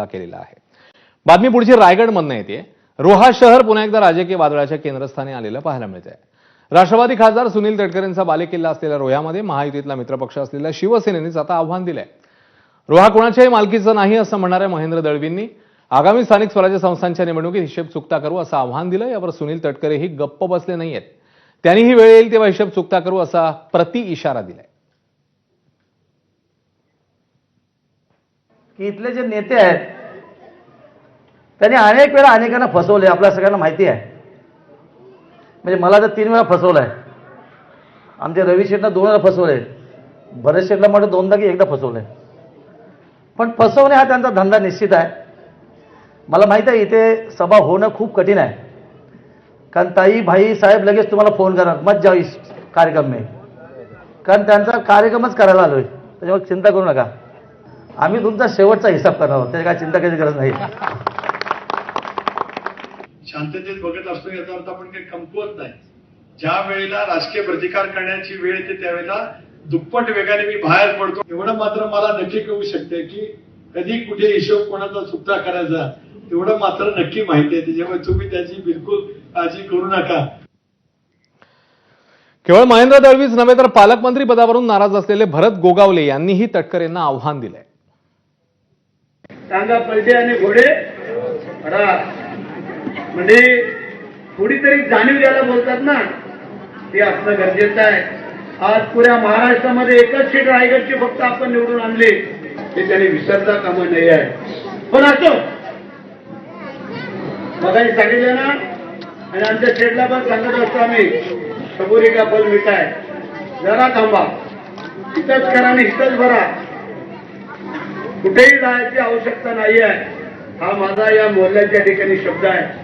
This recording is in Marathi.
हल्ला केलेला आहे. बातमी पुढची रायगडमधनं येते. रोहा शहर पुन्हा एकदा राजकीय वादळाच्या केंद्रस्थानी आलेलं पाहायला मिळत आहे राष्ट्रवादी खासदार सुनील तटकरेंचा बालेकिल्ला असलेल्या रोह्यामध्ये महायुतीतला मित्रपक्ष असलेल्या शिवसेनेनेच आता आव्हान दिलंय. रोहा कोणाच्याही मालकीचं नाही असं म्हणणाऱ्या महेंद्र दळवींनी आगामी स्थानिक स्वराज्य संस्थांच्या निवडणुकीत हिशेब चुकता करू असं आव्हान दिलं यावर सुनील तटकरेही गप्प बसले नाहीयेत. त्यांनीही वेळ येईल तेव्हा हिशेब चुकता करू असा प्रति इशारा दिलाय. की इथले जे नेते आहेत त्यांनी अनेक वेळा अनेकांना फसवले आपल्या सगळ्यांना माहिती आहे. म्हणजे मला तर तीन वेळा फसवलं आहे आमचे रवी शेठला दोन वेळा फसवले भरत शेठला म्हटलं दोनदा की एकदा फसवले. पण फसवणे हा त्यांचा धंदा निश्चित आहे. मला माहीत आहे इथे सभा होणं खूप कठीण आहे. कारण ताई भाई साहेब लगेच तुम्हाला फोन करणार मत जाऊ इस कार्यक्रम मी. कारण त्यांचा कार्यक्रमच करायला आलोय त्याच्यामुळे चिंता करू नका. आम्ही तुमचा शेवटचा हिसाब करणार आहोत. त्याची काय चिंता करायची गरज नाही. शांततेत बघत असतो याचा अर्थ आपण काही कमकुवत नाही. ज्या वेळेला राजकीय प्रतिकार करण्याची वेळ येते त्यावेळेला दुप्पट वेगाने मी बाहेर पडतो. एवढं मात्र मला नक्की कळू शकते की कधी कुठे हिशोब कोणाचा चुकता करायचा एवढं मात्र नक्की माहिती आहे. त्याच्यामुळे तुम्ही त्याची बिलकुल काळजी करू नका. केवळ महेंद्र दळवीच नव्हे तर पालकमंत्री पदावरून नाराज असलेले भरत गोगावले यांनीही तटकरेंना आव्हान दिलंय. टांगा पलटे आणि घोडे. म्हणजे थोडी तरी जाणीव द्यायला बोलतात ना ते असणं गरजेचं आहे. आज पुऱ्या महाराष्ट्रामध्ये एकच सीट रायगडची फक्त आपण निवडून आणली. हे त्यांनी विसरता कामा नाही आहे पण असो. मगाने सांगितलं ना आणि आमच्या शेडला पण सांगत असतो आम्ही सबुरी का फल मिठाय जरा थांबा. हितच करा आणि हितच भरा. कुठेही जायची आवश्यकता नाही आहे हा माझा या मोहल्ल्याच्या ठिकाणी शब्द आहे.